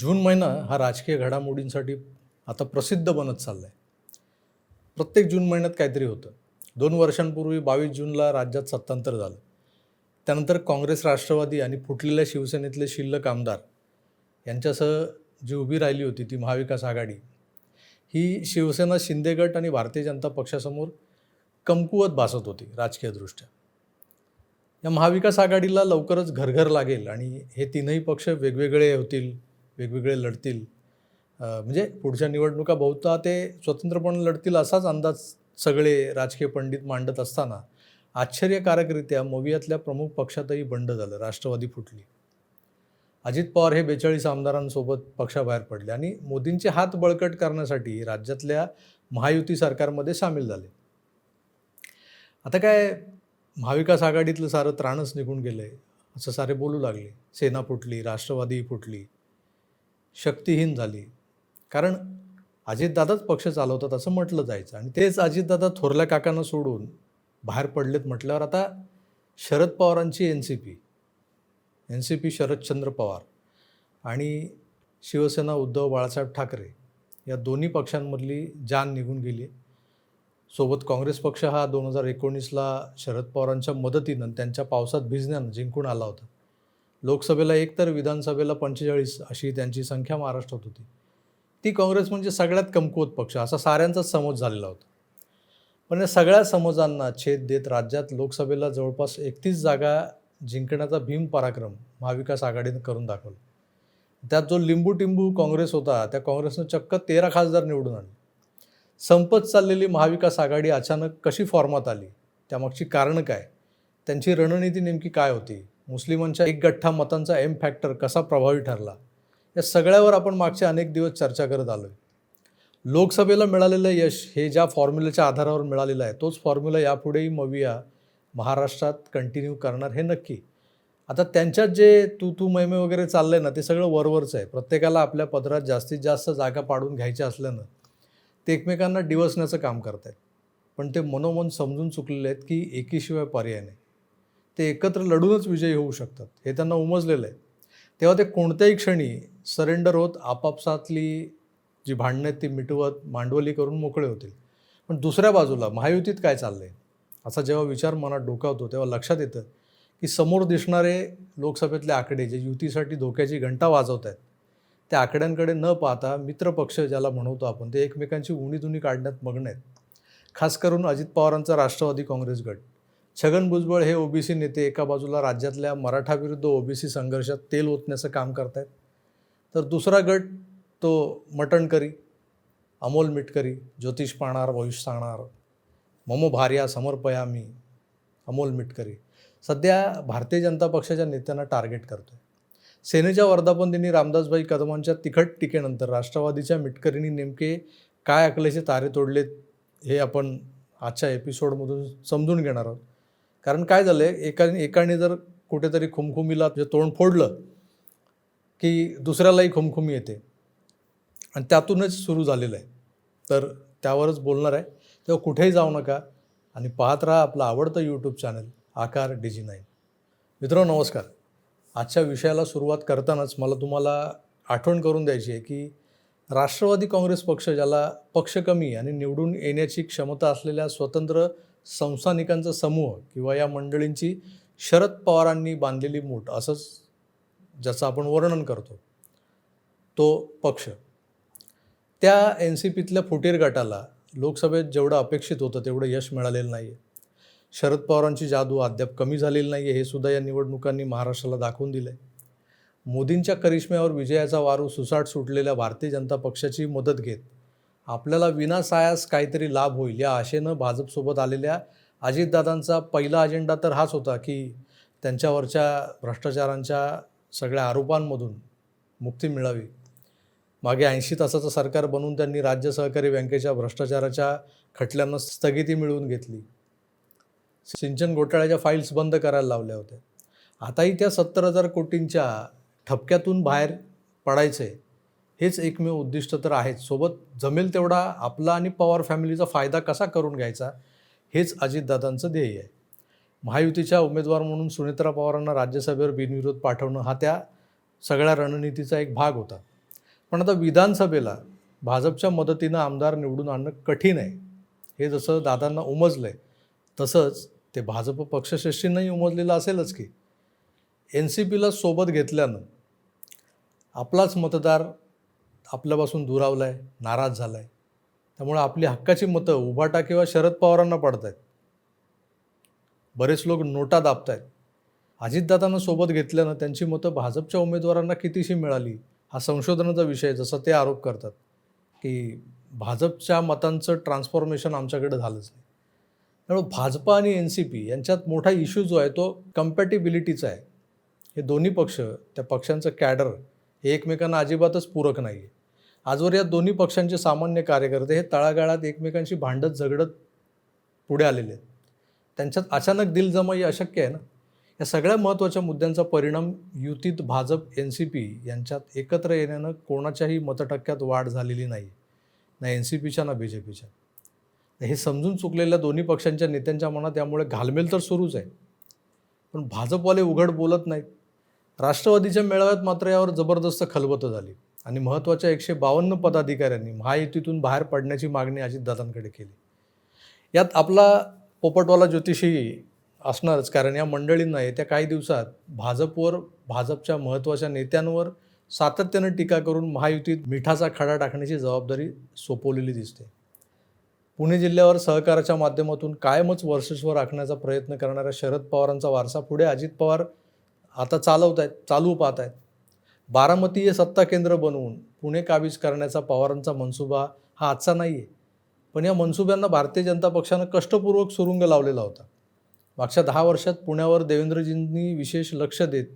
जून महिना हा राजकीय घडामोडींसाठी आता प्रसिद्ध बनत चालला आहे प्रत्येक जून महिन्यात काहीतरी होतं. दोन वर्षांपूर्वी बावीस जूनला राज्यात सत्तांतर झालं. त्यानंतर काँग्रेस राष्ट्रवादी आणि फुटलेल्या शिवसेनेतले शिल्लक आमदार यांच्यासह जी उभी राहिली होती ती महाविकास आघाडी ही शिवसेना शिंदे गट आणि भारतीय जनता पक्षासमोर कमकुवत भासत होती राजकीयदृष्ट्या. या महाविकास आघाडीला लवकरच घरघर लागेल आणि हे तीनही पक्ष वेगवेगळे होतील वेगवेगळे लढतील. म्हणजे पुढच्या निवडणुका बहुता ते स्वतंत्रपणे लढतील असाच अंदाज सगळे राजकीय पंडित मांडत असताना आश्चर्यकारकरित्या मोवियातल्या प्रमुख पक्षातही बंड झालं राष्ट्रवादी फुटली. अजित पवार हे बेचाळीस आमदारांसोबत पक्षाबाहेर पडले आणि मोदींचे हात बळकट करण्यासाठी राज्यातल्या महायुती सरकारमध्ये सामील झाले. आता काय महाविकास आघाडीतलं सारं त्राणच निघून गेलं आहे असं सारे बोलू लागले. सेना फुटली राष्ट्रवादी फुटली. शक्तिहीन झाली. कारण अजितदादाच पक्ष चालवतात असं म्हटलं जायचं. आणि तेच अजितदादा थोरल्या काकांना सोडून बाहेर पडलेत म्हटल्यावर आता शरद पवारांची N C P N C P Sharadchandra Pawar आणि शिवसेना उद्धव बाळासाहेब ठाकरे या दोन्ही पक्षांमधली जान निघून गेली. सोबत काँग्रेस पक्ष हा दोन हजार एकोणीसला शरद पवारांच्या मदतीनं आणि त्यांच्या पावसात भिजण्यानं जिंकून आला होता. लोकसभेला एक तर विधानसभेला पंचेचाळीस अशी त्यांची संख्या महाराष्ट्रात होती. ती काँग्रेस म्हणजे सगळ्यात कमकुवत पक्ष असा साऱ्यांचाच समज झालेला होता. पण या सगळ्या समजांना छेद देत राज्यात लोकसभेला जवळपास एकतीस जागा जिंकण्याचा भीम पराक्रम महाविकास आघाडीनं करून दाखवला. त्यात जो लिंबू टिंबू काँग्रेस होता त्या काँग्रेसनं चक्क तेरा खासदार निवडून आणले. संपत चाललेली महाविकास आघाडी अचानक कशी फॉर्मात आली? त्यामागची कारणं काय? त्यांची रणनीती नेमकी काय होती? मुस्लिमांच्या एक गठ्ठा मतांचा एम फॅक्टर कसा प्रभावी ठरला या सगळ्यावर आपण मागचे अनेक दिवस चर्चा करत आलो आहे लोकसभेला मिळालेलं यश हे ज्या फॉर्म्युलाच्या आधारावर मिळालेलं आहे तोच फॉर्म्युला यापुढेही मविया महाराष्ट्रात कंटिन्यू करणार हे नक्की. आता त्यांच्यात जे तू तू मैमे वगैरे चाललं आहे ना ते सगळं वरवरचं आहे. प्रत्येकाला आपल्या पदरात जास्तीत जास्त जागा पाडून घ्यायच्या असल्यानं ते एकमेकांना डिवसण्याचं काम करत आहेत पण ते मनोमन समजून चुकलेले आहेत की एकीशिवाय पर्याय नाही. ते एकत्र लढूनच विजयी होऊ शकतात. हे त्यांना उमजलेलं आहे. तेव्हा ते कोणत्याही क्षणी सरेंडर होत आपापसातली जी भांडणं आहेत ती मिटवत मांडवली करून मोकळे होतील. पण दुसऱ्या बाजूला महायुतीत काय चाललं आहे असा जेव्हा विचार मनात डोकावतो तेव्हा लक्षात येतं की समोर दिसणारे लोकसभेतले आकडे जे युतीसाठी धोक्याची घंटा वाजवत आहेत त्या आकड्यांकडे न पाहता मित्रपक्ष ज्याला म्हणवतो आपण ते एकमेकांची उणीधुणी काढण्यात मग्न आहेत. खास करून अजित पवारांचा राष्ट्रवादी काँग्रेस गट. छगन भुजबळ हे ओबीसी नेते एका बाजूला राज्यातल्या मराठाविरुद्ध ओबीसी संघर्षात तेल ओतण्याचं काम करतायत. तर दुसरा गट तो मटणकरी अमोल मिटकरी ज्योतिष पाहणार भविष्य सांगणार ममो भार्या समर्पयामी अमोल मिटकरी. सध्या भारतीय जनता पक्षाच्या नेत्यांना टार्गेट करतोय. सेनेच्या वर्धापन दिनी रामदासभाई कदमांच्या तिखट टीकेनंतर राष्ट्रवादीच्या मिटकरींनी नेमके काय अकलेचे तारे तोडलेत हे आपण आजच्या एपिसोडमधून समजून घेणार आहोत. कारण काय झालं आहे एका एकाने जर कुठेतरी खुमखुमीला जे तोंड फोडलं की दुसऱ्यालाही खुमखुमी येते. आणि त्यातूनच सुरू झालेलं आहे. तर त्यावरच बोलणार आहे. तेव्हा कुठेही जाऊ नका आणि पाहत राहा आपलं आवडतं YouTube channel Aakar digi nine मित्रांनो नमस्कार. आजच्या विषयाला सुरुवात करतानाच मला तुम्हाला आठवण करून द्यायची आहे की राष्ट्रवादी काँग्रेस पक्ष ज्याला पक्ष कमी आणि निवडून येण्याची क्षमता असलेल्या स्वतंत्र संस्थानिकांचा समूह किंवा या मंडळींची शरद पवारांनी बांधलेली मूठ असंच ज्याचं आपण वर्णन करतो तो पक्ष. त्या एन सी पीतल्या फुटीर गटाला लोकसभेत जेवढं अपेक्षित होतं तेवढं यश मिळालेलं नाही आहे शरद पवारांची जादू अद्याप कमी झालेली नाही आहे हे सुद्धा या निवडणुकांनी महाराष्ट्राला दाखवून दिलं आहे मोदींच्या करिश्म्यावर विजयाचा वारू सुसाट सुटलेल्या भारतीय जनता पक्षाची मदत घेत आपल्याला विनासायास काहीतरी लाभ होईल. या आशेनं भाजपसोबत आलेल्या अजितदादांचा पहिला अजेंडा तर हाच होता की त्यांच्यावरच्या भ्रष्टाचारांच्या सगळ्या आरोपांमधून मुक्ती मिळावी. मागे ऐंशी तासाचं सरकार बनून त्यांनी राज्य सहकारी बँकेच्या भ्रष्टाचाराच्या खटल्यांना स्थगिती मिळवून घेतली. सिंचन घोटाळ्याच्या फाईल्स बंद करायला लावल्या होत्या. आताही त्या सत्तर हजार कोटींच्या ठपक्यातून बाहेर पडायचं. आहे हेच एकमेव उद्दिष्ट तर आहेच सोबत जमेल तेवढा आपला आणि पवार फॅमिलीचा फायदा कसा करून घ्यायचा हेच अजितदादांचं ध्येय आहे. महायुतीच्या उमेदवार म्हणून सुनेत्रा पवारांना राज्यसभेवर बिनविरोध पाठवणं हा त्या सगळ्या रणनीतीचा एक भाग होता. पण आता विधानसभेला भाजपच्या मदतीनं आमदार निवडून आणणं कठीण आहे. हे जसं दादांना उमजलं आहे तसंच ते भाजप पक्षश्रेष्ठींनाही उमजलेलं असेलच की. एन सी पीला सोबत घेतल्यानं आपलाच मतदार आपल्यापासून दुरावला आहे नाराज झाला आहे त्यामुळे आपली हक्काची मतं उभाटा किंवा शरद पवारांना पडत आहेत बरेच लोक नोटा दाबत आहेत अजितदादांना सोबत घेतल्यानं त्यांची मतं भाजपच्या उमेदवारांना कितीशी मिळाली हा संशोधनाचा विषय जसा जसं ते आरोप करतात की भाजपच्या मतांचं ट्रान्सफॉर्मेशन आमच्याकडे झालंच नाही. त्यामुळे भाजपा आणि एन सी पी यांच्यात मोठा इश्यू जो आहे तो कम्पॅटिबिलिटीचा आहे. हे दोन्ही पक्ष त्या पक्षांचं कॅडर हे एकमेकांना अजिबातच पूरक नाही आहे आजवर या दोन्ही पक्षांचे सामान्य कार्यकर्ते हे तळागाळात एकमेकांशी भांडत झगडत पुढे आलेले आहेत. त्यांच्यात अचानक दिलजमाई अशक्य आहे ना? या सगळ्या महत्त्वाच्या मुद्द्यांचा परिणाम युतीत भाजप एन सी पी यांच्यात एकत्र येण्यानं कोणाच्याही मतटक्क्यात वाढ झालेली नाही ना एन सी पीच्या ना बी जे पीच्या हे समजून चुकलेल्या दोन्ही पक्षांच्या नेत्यांच्या मनात त्यामुळे घालमेल तर सुरूच आहे. पण भाजपवाले उघड बोलत नाहीत. राष्ट्रवादीच्या मेळाव्यात मात्र यावर जबरदस्त खलबतं झाली. आणि महत्त्वाच्या एकशे बावन्न पदाधिकाऱ्यांनी महायुतीतून बाहेर पडण्याची मागणी अजितदादांकडे केली. यात आपला पोपटवाला ज्योतिषी असणारच कारण या मंडळींना येत्या काही दिवसात भाजपवर भाजपच्या महत्त्वाच्या नेत्यांवर सातत्यानं टीका करून महायुतीत मिठाचा खडा टाकण्याची जबाबदारी सोपवलेली दिसते. पुणे जिल्ह्यावर सहकाराच्या माध्यमातून कायमच वर्चस्व राखण्याचा प्रयत्न करणाऱ्या शरद पवारांचा वारसा पुढे अजित पवार आता चालवत आहेत चालू पाहत आहेत बारामती हे सत्ता केंद्र बनवून पुणे काबीज करण्याचा पवारांचा मनसुबा हा आजचा नाही आहे पण या मनसुब्यांना भारतीय जनता पक्षानं कष्टपूर्वक सुरुंग लावलेला होता. मागच्या दहा वर्षात पुण्यावर देवेंद्रजींनी विशेष लक्ष देत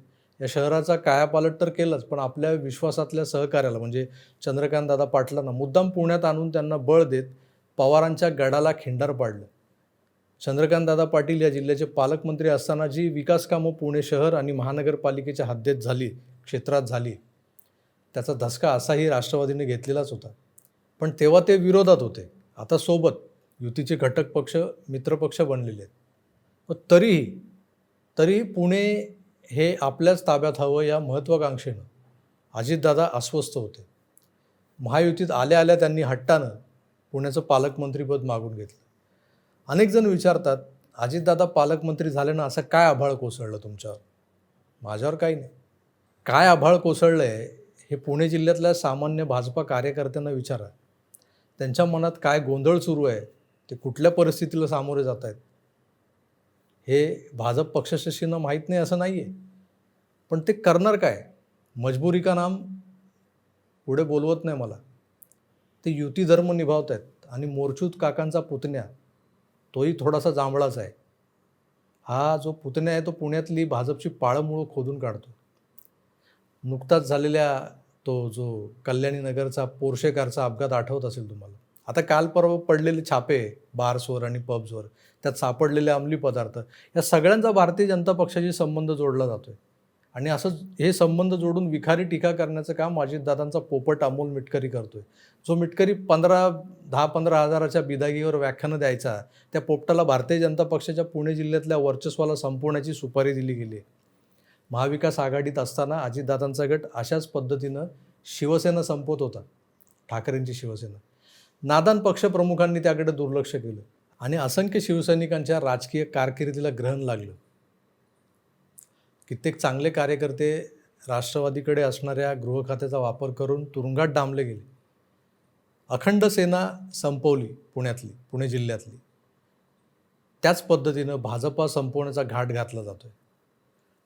या शहराचा कायापालट तर केलंच पण आपल्या विश्वासातल्या सहकार्याला म्हणजे चंद्रकांत दादा पाटलांना मुद्दाम पुण्यात आणून त्यांना बळ देत पवारांच्या गडाला खिंडार पाडलं. चंद्रकांत दादा पाटील या जिल्ह्याचे पालकमंत्री असताना जी विकास कामं पुणे शहर आणि महानगरपालिकेच्या हद्दीत झाली. क्षेत्रात झाली. त्याचा धसका असाही राष्ट्रवादीने घेतलेलाच होता. पण तेव्हा ते विरोधात होते. आता सोबत युतीचे घटक पक्ष मित्रपक्ष बनलेले आहेत. पण तरीही तरी पुणे हे आपल्याच ताब्यात हवं या महत्त्वाकांक्षेनं अजितदादा अस्वस्थ होते. महायुतीत आल्या आल्या त्यांनी हट्टानं पुण्याचं पालकमंत्रीपद मागून घेतलं. अनेक जण विचारतात अजितदादा पालकमंत्री झाल्यानं असं काय आभाळ कोसळलं तुमच्यावर? माझ्यावर काही नाही. काय आभाळ कोसळलं आहे हे पुणे जिल्ह्यातल्या सामान्य भाजपा कार्यकर्त्यांना विचारा. त्यांच्या मनात काय गोंधळ सुरू आहे ते कुठल्या परिस्थितीला सामोरे जात आहेत हे भाजप पक्षशशींना माहीत नाही असं नाही आहे पण ते करणार काय? मजबुरी का नाम? पुढे बोलवत नाही मला. ते युती धर्म निभावत आहेत आणि मोरचूत काकांचा पुतण्या तोही थोडासा जांभळाच आहे. हा जो पुतण्या आहे तो पुण्यातली भाजपची पाळंमुळं खोदून काढतो. नुकताच झालेल्या तो जो कल्याणी नगरचा पोर्शे कारचा अपघात आठवत असेल तुम्हाला? आता काल परवा पडलेले छापे बार्सवर आणि पब्सवर त्यात सापडलेले अंमली पदार्थ या सगळ्यांचा भारतीय जनता पक्षाशी संबंध जोडला जातो आहे आणि असं हे संबंध जोडून विखारी टीका करण्याचं काम अजितदादांचा पोपट अमोल मिटकरी करतो आहे जो मिटकरी पंधरा दहा पंधरा हजाराच्या बिदागीवर व्याख्यानं द्यायचा त्या पोपटाला भारतीय जनता पक्षाच्या पुणे जिल्ह्यातल्या वर्चस्वाला संपवण्याची सुपारी दिली गेली आहे. महाविकास आघाडीत असताना अजितदादांचा गट अशाच पद्धतीनं शिवसेना संपवत होता. ठाकरेंची शिवसेना. नादान पक्षप्रमुखांनी त्याकडे दुर्लक्ष केलं आणि असंख्य शिवसैनिकांच्या राजकीय कारकिर्दीला ग्रहण लागलं. कित्येक चांगले कार्यकर्ते राष्ट्रवादीकडे असणाऱ्या गृह खात्याचा वापर करून तुरुंगात डांबले गेले. अखंड सेना संपवली पुण्यातली पुणे जिल्ह्यातली. त्याच पद्धतीनं भाजपा संपवण्याचा घाट घातला जातोय.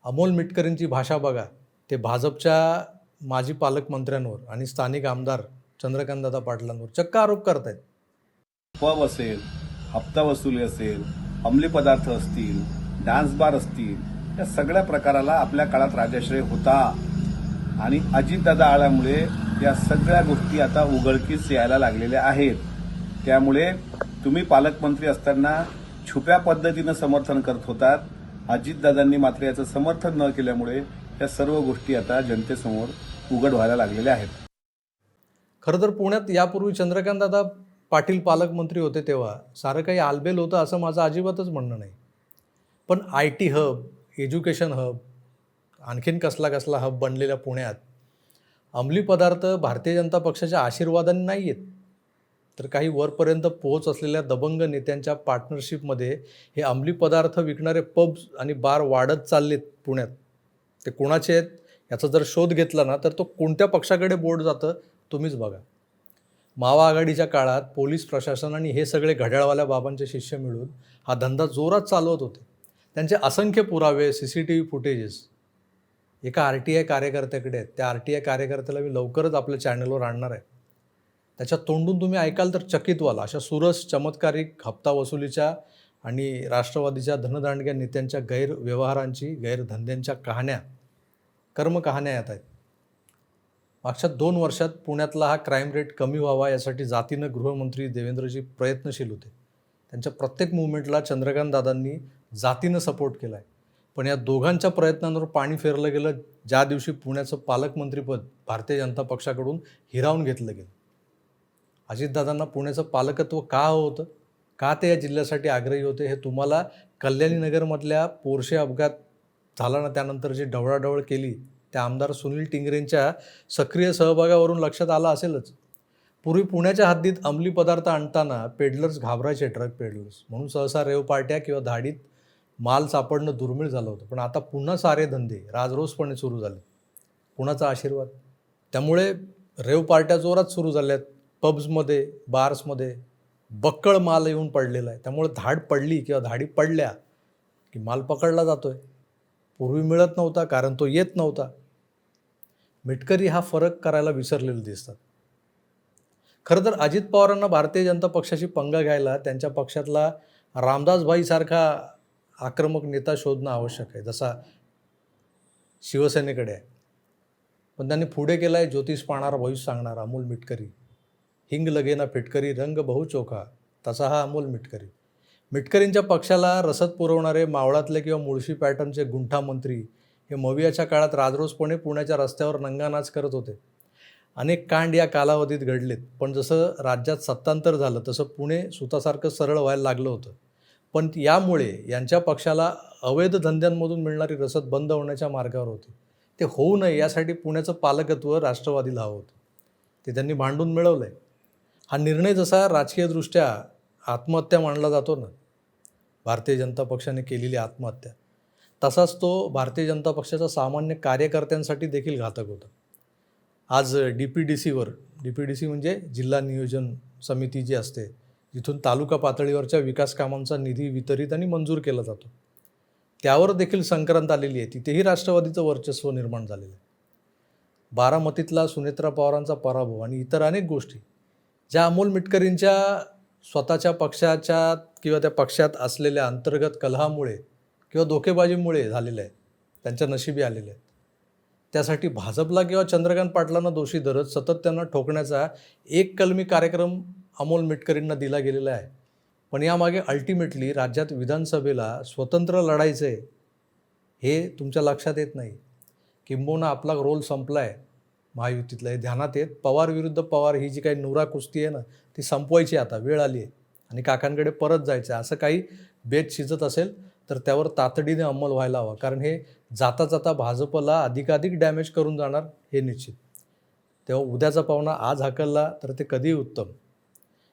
अमोल मिटकरींची भाषा बघा. ते भाजपच्या माजी पालकमंत्र्यांवर आणि स्थानिक आमदार चंद्रकांतदादा पाटलांवर चक्क आरोप करतायत. पब असेल हप्ता वसुली असेल अंमली पदार्थ असतील डान्स बार असतील या सगळ्या प्रकाराला आपल्या काळात राजाश्रय होता. आणि अजितदादा आल्यामुळे या सगळ्या गोष्टी आता उघडकीस यायला लागलेल्या आहेत. त्यामुळे तुम्ही पालकमंत्री असताना छुप्या पद्धतीनं समर्थन करत होतात. अजितदादांनी मात्र याचं समर्थन न केल्यामुळे या सर्व गोष्टी आता जनतेसमोर उघड व्हायला लागलेल्या आहेत. खरं तर पुण्यात यापूर्वी चंद्रकांतदादा पाटील पालकमंत्री होते तेव्हा. सारं काही आलबेल होतं असं माझं अजिबातच म्हणणं नाही. पण I T hub education hub आणखीन कसला कसला हब बनलेल्या पुण्यात अंमली पदार्थ भारतीय जनता पक्षाच्या आशीर्वादाने नाही आहेत तर काही वरपर्यंत पोहोच असलेल्या दबंग नेत्यांच्या पार्टनरशिपमध्ये हे अंमली पदार्थ विकणारे पब्स आणि बार वाढत चाललेत पुण्यात. ते कोणाचे आहेत याचा जर शोध घेतला ना तर तो कोणत्या पक्षाकडे बोर्ड जातं तुम्हीच बघा. मावा आघाडीच्या काळात पोलीस प्रशासन आणि हे सगळे घड्याळवाल्या बाबांचे शिष्य मिळून हा धंदा जोरात चालवत होते. त्यांचे असंख्य पुरावे C C T V footages एका आर टी आय कार्यकर्त्याकडे आहेत. त्या आर टी आय कार्यकर्त्याला मी लवकरच आपल्या चॅनलवर आणणार आहे. त्याच्या तोंडून तुम्ही ऐकाल तर चकित व्हाल अशा सुरस चमत्कारिक हप्ता वसुलीच्या आणि राष्ट्रवादीच्या धनदांडग्या नेत्यांच्या गैरव्यवहारांची गैरधंद्यांच्या कहाण्या कर्मकहाण्या येत आहेत. मागच्या दोन वर्षात पुण्यातला हा क्राईम रेट कमी व्हावा यासाठी जातीनं गृहमंत्री देवेंद्रजी प्रयत्नशील होते. त्यांच्या प्रत्येक मुवमेंटला चंद्रकांत दादांनी जातीनं सपोर्ट केला आहे पण या दोघांच्या प्रयत्नांवर पाणी फेरलं गेलं ज्या दिवशी पुण्याचं पालकमंत्रीपद भारतीय जनता पक्षाकडून हिरावून घेतलं गेलं. अजितदादांना पुण्याचं पालकत्व का होतं? का ते या जिल्ह्यासाठी आग्रही होते? हे तुम्हाला कल्याणी नगरमधल्या पोरशे अपघात झाला ना त्यानंतर जी ढवळाढवळ केली त्या आमदार सुनील टिंगरेंच्या सक्रिय सहभागावरून लक्षात आलं असेलच. पूर्वी पुण्याच्या हद्दीत अंमली पदार्थ आणताना पेडलर्स घाबरायचे ट्रक पेडलर्स. म्हणून सहसा रेव पार्ट्या किंवा धाडीत माल सापडणं दुर्मिळ झालं होतं. पण आता पुन्हा सारे धंदे राजरोसपणे सुरू झाले. कुणाचा आशीर्वाद. त्यामुळे रेव पार्ट्या जोरात सुरू झाल्यात. पब्समध्ये बार्समध्ये बक्कळ माल येऊन पडलेला आहे. त्यामुळे धाड पडली किंवा धाडी पडल्या की माल पकडला जातो आहे पूर्वी मिळत नव्हता कारण तो येत नव्हता. मिटकरी हा फरक करायला विसरलेले दिसतात. खरं तर अजित पवारांना भारतीय जनता पक्षाशी पंगा घ्यायला त्यांच्या पक्षातला रामदासभाईसारखा आक्रमक नेता शोधणं आवश्यक आहे जसा शिवसेनेकडे आहे. पण त्यांनी पुढे केला आहे ज्योतिष पाहणारा भविष्य सांगणारा अमोल मिटकरी. हिंग लगेना फिटकरी रंग बहु चोखा तसा हा अमोल मिटकरी. मिटकरींच्या पक्षाला रसद पुरवणारे मावळातले किंवा मुळशी पॅटर्नचे गुंठा मंत्री हे मवियाच्या काळात राजरोसपणे पुण्याच्या रस्त्यावर नंगानाच करत होते. अनेक कांड या कालावधीत घडलेत पण जसं राज्यात सत्तांतर झालं तसं पुणे सुतासारखं सरळ व्हायला लागलं होतं. पण यामुळे यांच्या पक्षाला अवैध धंद्यांमधून मिळणारी रसद बंद होण्याच्या मार्गावर होती. ते होऊ नये यासाठी पुण्याचं पालकत्व राष्ट्रवादीला हवं होतं. ते त्यांनी भांडून मिळवलं आहे हा निर्णय जसा राजकीयदृष्ट्या आत्महत्या मानला जातो ना भारतीय जनता पक्षाने केलेली आत्महत्या तसाच तो भारतीय जनता पक्षाचा सामान्य कार्यकर्त्यांसाठी देखील घातक होता. आज डी पी डी सीवर डी पी डी सी म्हणजे जिल्हा नियोजन समिती जी असते जिथून तालुका पातळीवरच्या विकास कामांचा निधी वितरित आणि मंजूर केला जातो. त्यावर देखील संक्रांत आलेली आहे. तिथेही राष्ट्रवादीचं वर्चस्व निर्माण झालेलं आहे. बारामतीतला सुनेत्रा पवारांचा पराभव आणि इतर अनेक गोष्टी ज्या अमोल मिटकरींच्या स्वतःच्या पक्षाच्या किंवा त्या पक्षात असलेल्या अंतर्गत कलहामुळे किंवा धोकेबाजीमुळे झालेलं आहे त्यांच्या नशिबी आलेल्या आहेत. त्यासाठी भाजपला किंवा चंद्रकांत पाटलांना दोषी धरत सतत त्यांना ठोकण्याचा एक कलमी कार्यक्रम अमोल मिटकरींना दिला गेलेला आहे. पण यामागे अल्टिमेटली राज्यात विधानसभेला स्वतंत्र लढायचं आहे हे तुमच्या लक्षात येत नाही. किंबहुना आपला रोल संपला आहे महायुतीतलं हे ध्यानात येत पवार विरुद्ध पवार ही जी काही नुरा कुस्ती आहे ना ती संपवायची आता वेळ आली आहे. आणि काकांकडे परत जायचं आहे. असं काही बेत शिजत असेल तर त्यावर तातडीने अंमल व्हायला हवा. कारण हे जाता जाता भाजपला अधिकाधिक डॅमेज करून जाणार हे निश्चित. तेव्हा उद्याचा पाहुणा आज हाकलला तर ते कधीही उत्तम.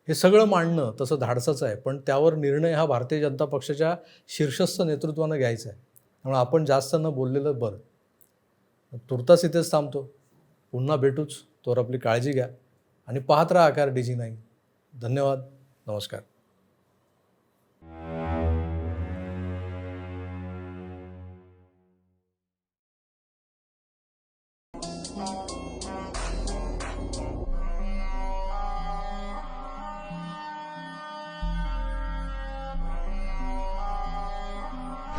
हे सगळं मांडणं तसं धाडसाचं आहे. पण त्यावर निर्णय हा भारतीय जनता पक्षाच्या शीर्षस्थ नेतृत्वानं घ्यायचा आहे. त्यामुळे आपण जास्त न बोललेलं बरं. तुर्तास इथेच थांबतो. पुन्हा भेटूच. तोवर आपली काळजी घ्या. आणि पाहत राहा आकार डी जी नाही धन्यवाद. नमस्कार.